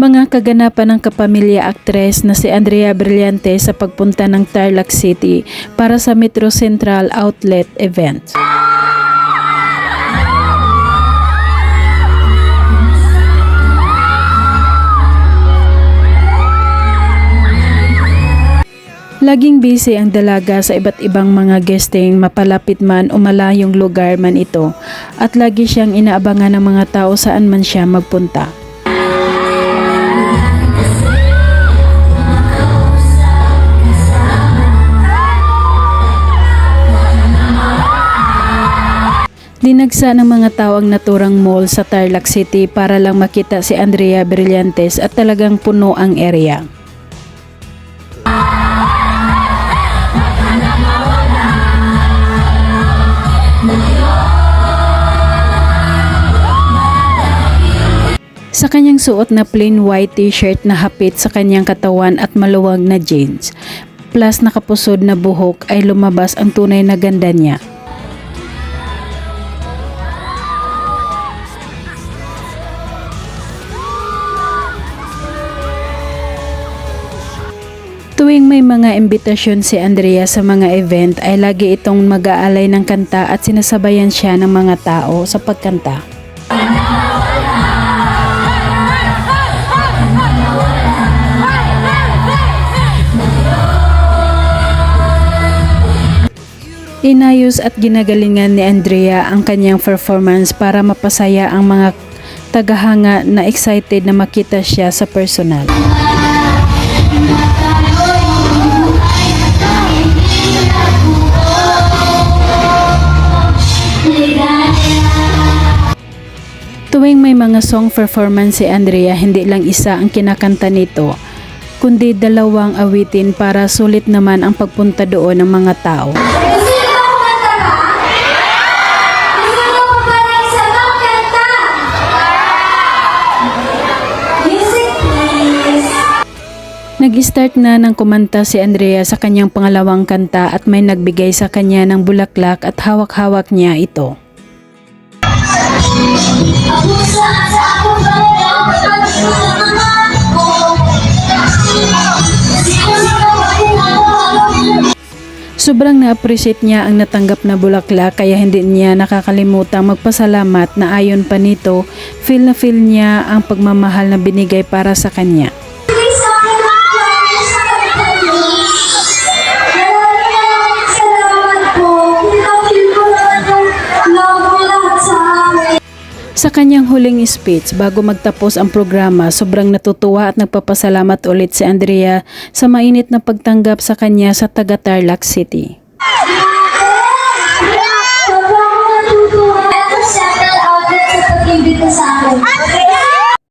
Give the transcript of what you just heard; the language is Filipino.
Mga kaganapan ng kapamilya aktres na si Andrea Brillante sa pagpunta ng Tarlac City para sa Metro Central Outlet event. Laging busy ang dalaga sa iba't ibang mga guesting mapalapit man o malayong lugar man ito at lagi siyang inaabangan ng mga tao saan man siya magpunta. Dinagsa ng mga tao ang naturang mall sa Tarlac City para lang makita si Andrea Brillantes at talagang puno ang area. Sa kanyang suot na plain white t-shirt na hapit sa kanyang katawan at maluwag na jeans, plus nakapusod na buhok ay lumabas ang tunay na ganda niya. Tuwing may mga imbitasyon si Andrea sa mga event ay lagi itong mag-aalay ng kanta at sinasabayan siya ng mga tao sa pagkanta. Inayos at ginagalingan ni Andrea ang kanyang performance para mapasaya ang mga tagahanga na excited na makita siya sa personal. Tuwing may mga song performance si Andrea, hindi lang isa ang kinakanta nito, kundi dalawang awitin para sulit naman ang pagpunta doon ng mga tao. Nag-start na ng kumanta si Andrea sa kanyang pangalawang kanta at may nagbigay sa kanya ng bulaklak at hawak-hawak niya ito. Sobrang na-appreciate niya ang natanggap na bulaklak kaya hindi niya nakakalimutang magpasalamat na ayon pa nito, feel na feel niya ang pagmamahal na binigay para sa kanya. Sa kanyang huling speech bago magtapos ang programa, sobrang natutuwa at nagpapasalamat ulit si Andrea sa mainit na pagtanggap sa kanya sa taga Tarlac City.